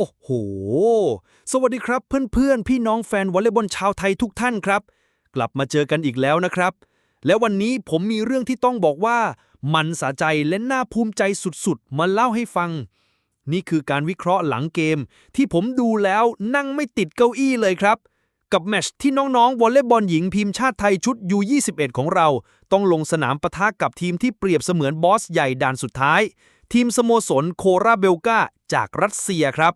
โอ้โห สวัสดีครับเพื่อนๆ พี่น้องแฟนวอลเลย์บอลชาวไทยทุกท่านครับ กลับมาเจอกันอีกแล้วนะครับ และวันนี้ผมมีเรื่องที่ต้องบอกว่า มันสะใจและน่าภูมิใจสุดๆ มาเล่าให้ฟัง นี่คือการวิเคราะห์หลังเกม ที่ผมดูแล้วนั่งไม่ติดเก้าอี้เลยครับ กับแมชที่น้องๆวอลเลย์บอลหญิงทีมชาติไทยชุด U21 ของเรา ต้องลงสนามปะทะกับทีมที่เปรียบเสมือนบอสใหญ่ด่านสุดท้าย ทีมสโมสรโคราเบลกาจากรัสเซียครับ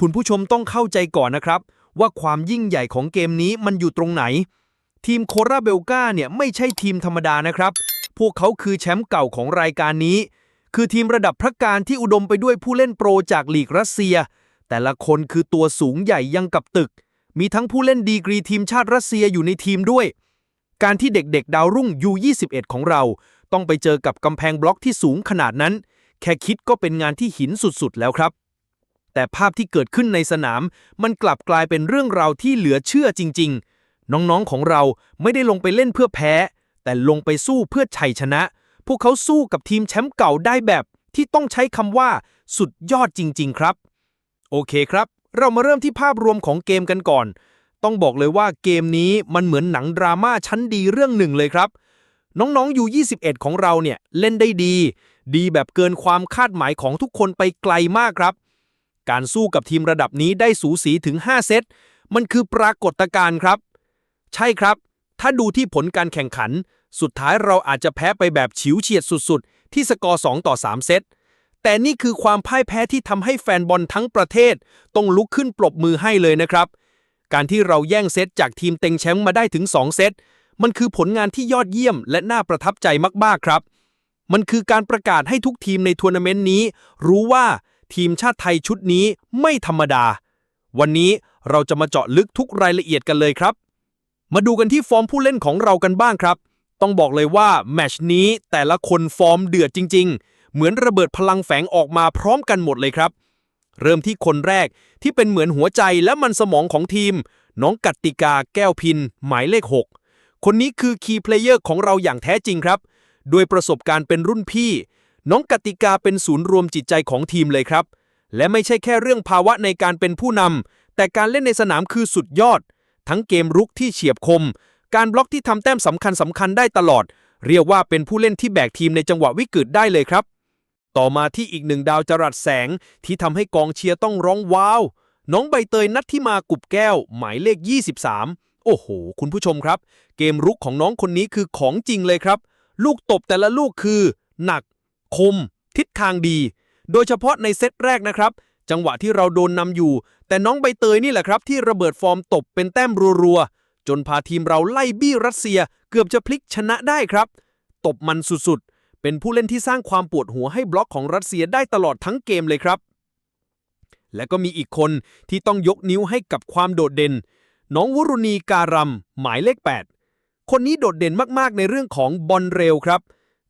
คุณผู้ชมต้องเข้าใจก่อนนะครับ ว่าความยิ่งใหญ่ของเกมนี้มันอยู่ตรงไหน ทีมโคราเบลกาเนี่ยไม่ใช่ทีมธรรมดานะครับ พวกเขาคือแชมป์เก่าของรายการนี้ คือทีมระดับพระการที่อุดมไปด้วยผู้เล่นโปรจากลีกรัสเซีย แต่ละคนคือตัวสูงใหญ่ยังกับตึก มีทั้งผู้เล่นดีกรีทีมชาติรัสเซียอยู่ในทีมด้วย การที่เด็กๆ ดาวรุ่ง U21 ของเรา ต้องไปเจอกับกำแพงบล็อกที่สูงขนาดนั้น แค่คิดก็เป็นงานที่หินสุดๆ แล้วครับ แต่ภาพที่เกิดขึ้นในสนาม มันกลับกลายเป็นเรื่องราวที่เหลือเชื่อจริง ๆ น้องๆของเราไม่ได้ลงไปเล่นเพื่อแพ้ แต่ลงไปสู้เพื่อชัยชนะ พวกเขาสู้กับทีมแชมป์เก่าได้แบบ ที่ต้องใช้คำว่าสุดยอดจริง ๆ ครับ โอเคครับ เรามาเริ่มที่ภาพรวมของเกมกันก่อน ต้องบอกเลยว่าเกมนี้มันเหมือนหนังดราม่าชั้นดีเรื่องหนึ่งเลยครับน้องๆอยู่ 21 ของเราเนี่ย เล่นได้ดี ดีแบบเกินความคาดหมายของทุกคนไปไกลมากครับ การสู้กับทีมระดับนี้ได้สูสีถึง 5 เซต มันคือปรากฏการณ์ครับ ใช่ครับ ถ้าดูที่ผลการแข่งขัน สุดท้ายเราอาจจะแพ้ไปแบบฉิวเฉียดสุดๆ ที่สกอร์ 2 ต่อ 3 เซต แต่นี่คือความพ่ายแพ้ที่ทำให้แฟนบอลทั้งประเทศ ต้องลุกขึ้นปรบมือให้เลยนะครับ การที่เราแย่งเซตจากทีมเต็งแชมป์มาได้ถึง 2 เซต มันคือผลงานที่ยอดเยี่ยมและน่าประทับใจมากๆครับ มันคือการประกาศให้ทุกทีมในทัวร์นาเมนต์นี้ รู้ว่าทีมชาติไทยชุดนี้ไม่ธรรมดา วันนี้เราจะมาเจาะลึกทุกรายละเอียดกันเลยครับ มาดูกันที่ฟอร์มผู้เล่นของเรากันบ้างครับ ต้องบอกเลยว่าแมชนี้แต่ละคนฟอร์มเดือดจริง ๆ เหมือนระเบิดพลังแฝงออกมาพร้อมกันหมดเลยครับ เริ่มที่คนแรกที่เป็นเหมือนหัวใจและมันสมองของทีม น้องกัตติกาแก้วพิน หมายเลข 6 คนนี้คือคีย์เพลเยอร์ของเราอย่างแท้จริงครับ ด้วยประสบการณ์เป็นรุ่นพี่ น้องกติกาเป็นศูนย์รวมจิตใจของทีมเลยครับ และไม่ใช่แค่เรื่องภาวะในการเป็นผู้นำแต่การเล่นในสนามคือสุดยอด ทั้งเกมรุกที่เฉียบคม การบล็อกที่ทำแต้มสำคัญสำคัญได้ตลอด เรียกว่าเป็นผู้เล่นที่แบกทีมในจังหวะวิกฤตได้เลยครับ ต่อมาที่อีกหนึ่งดาวจรัสแสงที่ทำให้กองเชียร์ต้องร้องว้าว น้องใบเตยนัทที่มากุบแก้ว หมายเลข 23 โอ้โห คุณผู้ชมครับ เกมรุกของน้องคนนี้คือของจริงเลยครับ ลูกตบแต่ละลูกคือ หนัก คม ทิศทางดี โดยเฉพาะในเซตแรกนะครับ จังหวะที่เราโดนนำอยู่ แต่น้องใบเตยนี่แหละครับที่ระเบิดฟอร์มตบเป็นแต้มรัวๆ จนพาทีมเราไล่บี้รัสเซียเกือบจะพลิกชนะได้ครับ ตบมันสุดๆ เป็นผู้เล่นที่สร้างความปวดหัวให้บล็อกของรัสเซียได้ตลอดทั้งเกมเลยครับ และก็มีอีกคนที่ต้องยกนิ้วให้กับความโดดเด่น น้องวรุณีการำหมายเลข 8 คนนี้โดดเด่นมากๆในเรื่องของบอลเร็วครับ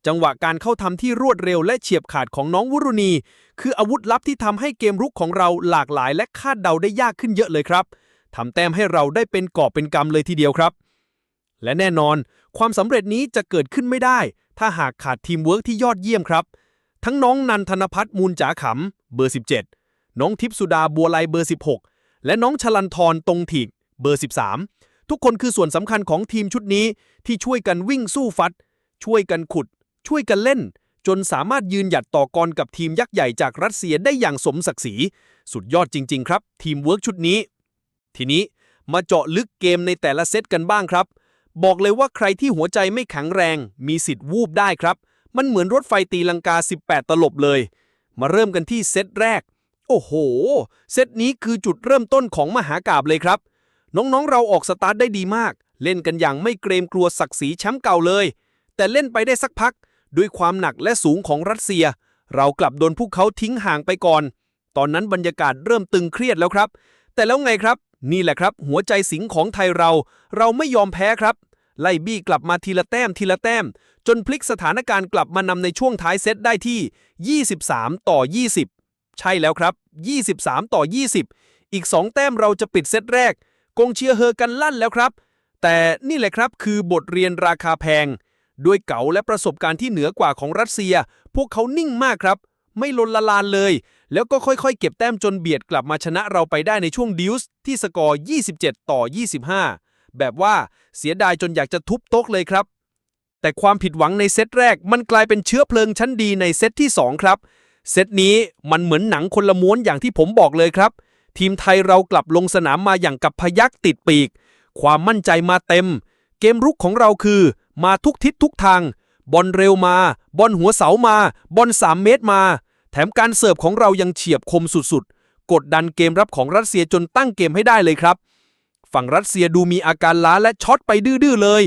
จังหวะการเข้าทำที่รวดเร็วและเฉียบขาดของน้องวุรุณี คืออาวุธลับที่ทำให้เกมรุกของเราหลากหลายและคาดเดาได้ยากขึ้นเยอะเลยครับทำแต้มให้เราได้เป็นกอบเป็นกำเลยทีเดียวครับ และแน่นอน ความสำเร็จนี้จะเกิดขึ้นไม่ได้ ถ้าหากขาดทีมเวิร์กที่ยอดเยี่ยมครับ ทั้งน้องนันทนพัฒน์มูลจ๋าขำเบอร์ 17 น้องทิพสุดาบัวไลเบอร์ 16 และน้องชลันทรตรงถีกเบอร์ 13 ทุกคนคือส่วนสำคัญของทีมชุดนี้ที่ช่วยกันวิ่งสู้ฟัด ช่วยกันขุด ช่วยกันเล่น จนสามารถยืนหยัดต่อกรกับทีมยักษ์ใหญ่จากรัสเซียได้อย่างสมศักดิ์ศรี สุดยอดจริง ๆ ครับ ทีมเวิร์กชุดนี้ ทีนี้มาเจาะลึกเกมในแต่ละเซตกันบ้างครับ บอกเลยว่าใครที่หัวใจไม่แข็งแรง มีสิทธิ์วูบได้ครับ มันเหมือนรถไฟตีลังกา 18 ตลบเลย มาเริ่มกันที่เซตแรก โอ้โห เซตนี้คือจุดเริ่มต้นของมหากาบเลยครับ น้องๆ เราออกสตาร์ทได้ดีมาก เล่นกันอย่างไม่เกรงกลัวศักดิ์ศรีแชมป์เก่าเลย แต่เล่นไปได้สักพัก ด้วยความหนักและสูงของรัสเซีย เรากลับโดนพวกเขาทิ้งห่างไปก่อน ตอนนั้นบรรยากาศเริ่มตึงเครียดแล้วครับ แต่แล้วไงครับ นี่แหละครับ หัวใจสิงของไทยเรา เราไม่ยอมแพ้ครับ ไล่บี้กลับมาทีละแต้มทีละแต้ม จนพลิกสถานการณ์กลับมานำในช่วงท้ายเซตได้ที่ 23 ต่อ 20 ใช่แล้วครับ 23 ต่อ 20 อีก 2 แต้มเราจะปิดเซตแรก กงเชียร์เฮอกันลั่นแล้วครับ แต่นี่แหละครับคือบทเรียนราคาแพง ด้วยเก๋าและประสบการณ์ที่เหนือกว่าของรัสเซีย พวกเขานิ่งมากครับ ไม่ลนละลานเลย แล้วก็ค่อยๆ เก็บแต้มจนเบียดกลับมาชนะเราไปได้ในช่วงดิวส์ที่สกอร์ 27 ต่อ 25 แบบว่าเสียดายจนอยากจะทุบโต๊ะเลยครับ แต่ความผิดหวังในเซตแรกมันกลายเป็นเชื้อเพลิงชั้นดีในเซตที่ 2 ครับเซตนี้มันเหมือนหนังคนละม้วนอย่างที่ผมบอกเลยครับ ทีมไทยเรากลับลงสนามมาอย่างกับพยักติดปีก ความมั่นใจมาเต็ม เกมรุกของเราคือ มาทุกทิศทุกทาง บอลเร็วมา บอลหัวเสามา บอล3เมตรมา แถมการเสิร์ฟของเรายังเฉียบคมสุดๆ กดดันเกมรับของรัสเซียจนตั้งเกมให้ได้เลยครับ ฝั่งรัสเซียดูมีอาการล้าและช็อตไปดื้อๆเลย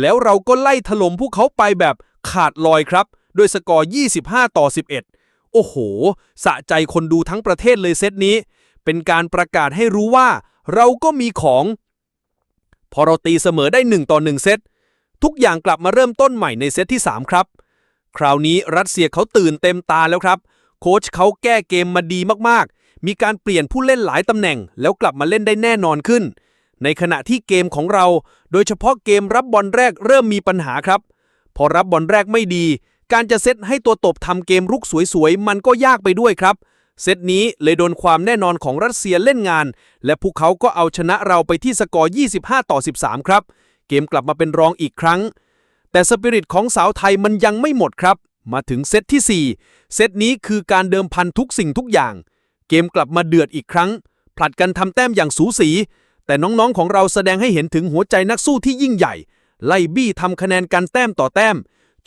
แล้วเราก็ไล่ถล่มพวกเขาไปแบบขาดลอยครับ ด้วยสกอร์ 25 ต่อ 11 โอ้โห สะใจคนดูทั้งประเทศเลยเซตนี้ เป็นการประกาศให้รู้ว่า เราก็มีของ พอเราตีเสมอได้ 1 ต่อ 1 เซต ทุกอย่างกลับมาเริ่มต้นใหม่ในเซตที่ 3 ครับ คราวนี้รัสเซียเขาตื่นเต็มตาแล้วครับ โค้ชเขาแก้เกมมาดีมากๆ มีการเปลี่ยนผู้เล่นหลายตำแหน่ง แล้วกลับมาเล่นได้แน่นอนขึ้น ในขณะที่เกมของเรา โดยเฉพาะเกมรับบอลแรกเริ่มมีปัญหาครับ พอรับบอลแรกไม่ดี การจะเซตให้ตัวตบทำเกมรุกสวยๆมันก็ยากไปด้วยครับเเซตนี้เลยโดนความแน่นอนของรัสเซียเล่นงาน และพวกเขาก็เอาชนะเราไปที่สกอร์ 25 ต่อ 13 ครับ เกมกลับมาเป็นรองอีกครั้ง แต่สปิริตของสาวไทยมันยังไม่หมดครับ มาถึงเซตที่ 4 เซตนี้คือการเดิมพันทุกสิ่งทุกอย่าง เกมกลับมาเดือดอีกครั้ง ผลัดกันทำแต้มอย่างสูสี แต่น้องๆของเราแสดงให้เห็นถึงหัวใจนักสู้ที่ยิ่งใหญ่ ไล่บี้ทำคะแนนกันแต้มต่อแต้ม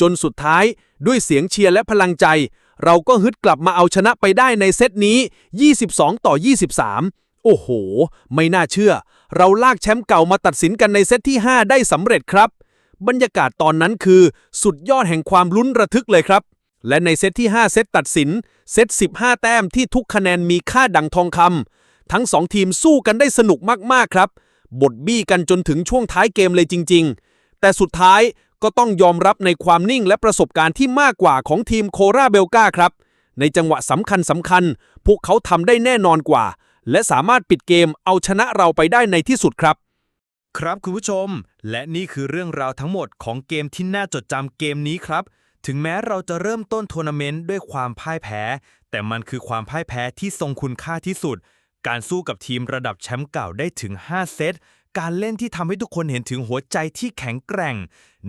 จนสุดท้ายด้วยเสียงเชียร์และพลังใจ เราก็ฮึดกลับมาเอาชนะไปได้ในเซตนี้ 22 ต่อ 23 โอ้โห ไม่น่าเชื่อ เราลากแชมป์เก่ามาตัดสินกันในเซตที่ 5 ได้สำเร็จครับ บรรยากาศตอนนั้นคือสุดยอดแห่งความลุ้นระทึกเลยครับ และในเซตที่ 5 เซตตัดสิน เซต 15 แต้มที่ทุกคะแนนมีค่าดังทองคำทั้ง 2 ทีมสู้กันได้สนุกมากๆครับ บทบี้กันจนถึงช่วงท้ายเกมเลยจริง ๆ แต่สุดท้าย ก็ต้องยอมรับในความนิ่งและประสบการณ์ที่มากกว่าของทีมโคราเบลกาครับ ในจังหวะสำคัญสำคัญๆพวกเขาทำได้แน่นอนกว่า และสามารถปิดเกมเอาชนะเราไปได้ในที่สุดครับ ครับคุณผู้ชม และนี่คือเรื่องราวทั้งหมดของเกมที่น่าจดจำเกมนี้ครับ ถึงแม้เราจะเริ่มต้นทัวร์นาเมนต์ด้วยความพ่ายแพ้ แต่มันคือความพ่ายแพ้ที่ทรงคุณค่าที่สุด การสู้กับทีมระดับแชมป์เก่าได้ถึง 5 เซต การเล่นที่ทำให้ทุกคนเห็นถึงหัวใจที่แข็งแกร่ง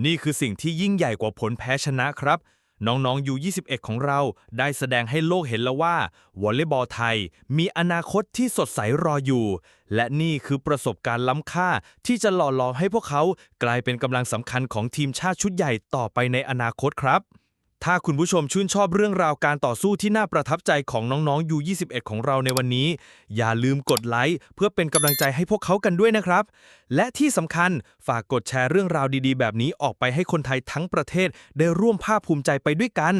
นี่คือสิ่งที่ยิ่งใหญ่กว่าผลแพ้ชนะครับ น้องๆ U21 ของเราได้แสดงให้โลกเห็นแล้วว่าวอลเลย์บอลไทย มีอนาคตที่สดใสรออยู่ และนี่คือประสบการณ์ล้ำค่าที่จะหล่อหลอมให้พวกเขากลายเป็นกำลังสำคัญของทีมชาติชุดใหญ่ต่อไปในอนาคตครับ ถ้าคุณผู้ชมชื่นชอบเรื่องราวการต่อสู้ที่น่าประทับใจของน้องๆ U21 ของเราในวันนี้ อย่าลืมกดไลค์เพื่อเป็นกำลังใจให้พวกเขากันด้วยนะครับ และที่สำคัญฝากกดแชร์เรื่องราวดีๆ แบบนี้ออกไปให้คนไทยทั้งประเทศได้ร่วมภาคภูมิใจไปด้วยกัน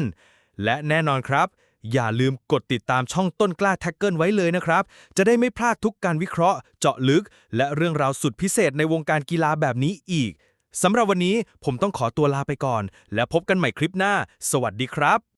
และแน่นอนครับ อย่าลืมกดติดตามช่องต้นกล้าแท็กเกิลไว้เลยนะครับ จะได้ไม่พลาดทุกการวิเคราะห์ เจาะลึก และเรื่องราวสุดพิเศษในวงการกีฬาแบบนี้อีก สำหรับวันนี้ผมต้องขอตัวลาไปก่อน และพบกันใหม่คลิปหน้า สวัสดีครับ